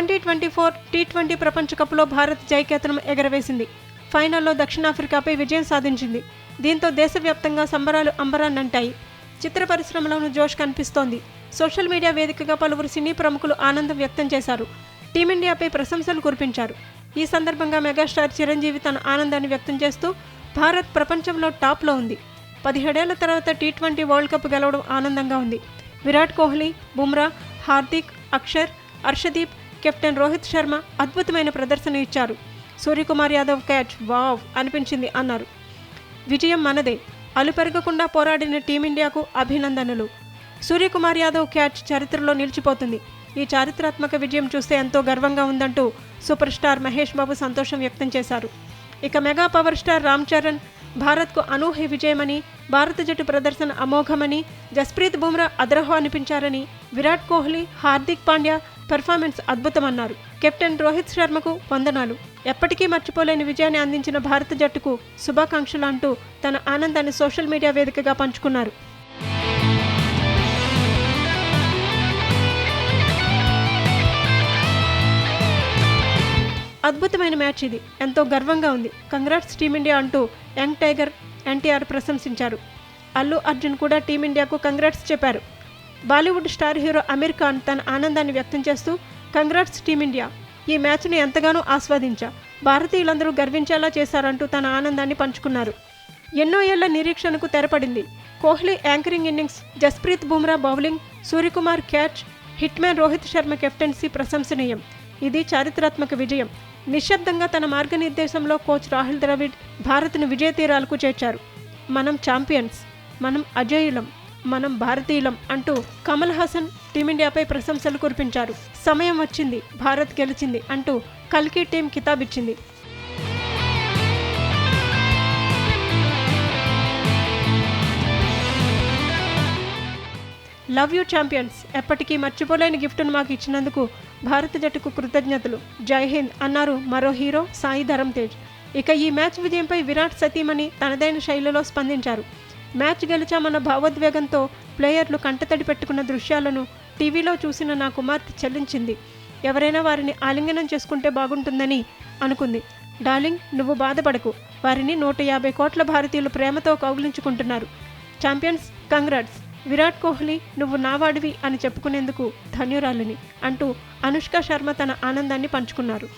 Twenty twenty four T twenty ప్రపంచ కప్లో భారత్ జైకేతనం ఎగరవేసింది. ఫైనల్లో దక్షిణాఫ్రికాపై విజయం సాధించింది. దీంతో దేశవ్యాప్తంగా సంబరాలు అంబరాన్నంటాయి. చిత్ర పరిశ్రమలోనూ జోష్ కనిపిస్తోంది. సోషల్ మీడియా వేదికగా పలువురు సినీ ప్రముఖులు ఆనందం వ్యక్తం చేశారు. టీమిండియాపై ప్రశంసలు కురిపించారు. ఈ సందర్భంగా మెగాస్టార్ చిరంజీవి తన ఆనందాన్ని వ్యక్తం చేస్తూ భారత్ ప్రపంచంలో టాప్లో ఉంది. పదిహేడేళ్ళ తర్వాత టీ ట్వంటీ వరల్డ్ కప్ గెలవడం ఆనందంగా ఉంది. విరాట్ కోహ్లీ బుమ్రా హార్దిక్ అక్షర్ హర్షదీప్ కెప్టెన్ రోహిత్ శర్మ అద్భుతమైన ప్రదర్శన ఇచ్చారు. సూర్యకుమార్ యాదవ్ క్యాచ్ వావ్ అనిపించింది అన్నారు. విజయం మనదే. అలుపెరగకుండా పోరాడిన టీమిండియాకు అభినందనలు. సూర్యకుమార్ యాదవ్ క్యాచ్ చరిత్రలో నిలిచిపోతుంది. ఈ చారిత్రాత్మక విజయం చూస్తే ఎంతో గర్వంగా ఉందంటూ సూపర్ స్టార్ మహేష్ బాబు సంతోషం వ్యక్తం చేశారు. ఇక mega power star Ram Charan భారత్కు అనూహ్య విజయమని భారత జట్టు ప్రదర్శన అమోఘమని జస్ప్రీత్ బుమ్రా అదరహో అనిపించారని విరాట్ కోహ్లీ హార్దిక్ పాండ్యా పెర్ఫార్మెన్స్ అద్భుతమన్నారు. కెప్టెన్ రోహిత్ శర్మకు వందనాలు. ఎప్పటికీ మర్చిపోలేని విజయాన్ని అందించిన భారత జట్టుకు శుభాకాంక్షలు అంటూ తన ఆనందాన్ని సోషల్ మీడియా వేదికగా పంచుకున్నారు. అద్భుతమైన మ్యాచ్ ఇది. ఎంతో గర్వంగా ఉంది. కంగ్రాట్స్ టీమిండియా అంటూ యంగ్ టైగర్ ఎన్టీఆర్ ప్రశంసించారు. అల్లు అర్జున్ కూడా టీమిండియాకు కంగ్రాట్స్ చెప్పారు. Bollywood star hero Aamir Khan తన ఆనందాన్ని వ్యక్తం చేస్తూ కంగ్రాట్స్ టీమిండియా ఈ మ్యాచ్ను ఎంతగానో ఆస్వాదించా. భారతీయులందరూ గర్వించేలా చేశారంటూ తన ఆనందాన్ని పంచుకున్నారు. ఎన్నో ఏళ్ళ నిరీక్షణకు తెరపడింది. Kohli anchoring innings Jasprit Bumrah bowling Suryakumar catch hitman Rohit Sharma captaincy ప్రశంసనీయం. ఇది చారిత్రాత్మక విజయం. నిశ్శబ్దంగా తన మార్గనిర్దేశంలో కోచ్ రాహుల్ ద్రవిడ్ భారత్ను విజయ తీరాలకు చేర్చారు. మనం ఛాంపియన్స్. మనం అజేయులం. మనం భారతీయులం అంటూ కమల్ హాసన్ టీమిండియాపై ప్రశంసలు కురిపించారు. సమయం వచ్చింది భారత్ గెలిచింది అంటూ కల్కి టీం కితాబిచ్చింది. లవ్ యూ ఛాంపియన్స్ ఎప్పటికీ మర్చిపోలేని గిఫ్ట్ను మాకు ఇచ్చినందుకు భారత జట్టుకు కృతజ్ఞతలు. జై హింద్ అన్నారు మరో హీరో సాయి ధరమ్ తేజ్ ఇక ఈ మ్యాచ్ విజయంపై విరాట్ సతీమణి తనదైన శైలిలో స్పందించారు. మ్యాచ్ గెలిచామన్న భావోద్వేగంతో ప్లేయర్లు కంటతడి పెట్టుకున్న దృశ్యాలను టీవీలో చూసిన నా కుమార్తె చెల్లించింది. ఎవరైనా వారిని ఆలింగనం చేసుకుంటే బాగుంటుందని అనుకుంది. డార్లింగ్ నువ్వు బాధపడకు. వారిని నూట యాభై కోట్ల భారతీయులు ప్రేమతో కౌగిలించుకుంటున్నారు. Champions congrats. విరాట్ కోహ్లీ నువ్వు నావాడివి అని చెప్పుకునేందుకు ధన్యురాలిని అంటూ అనుష్క శర్మ తన ఆనందాన్ని పంచుకున్నారు.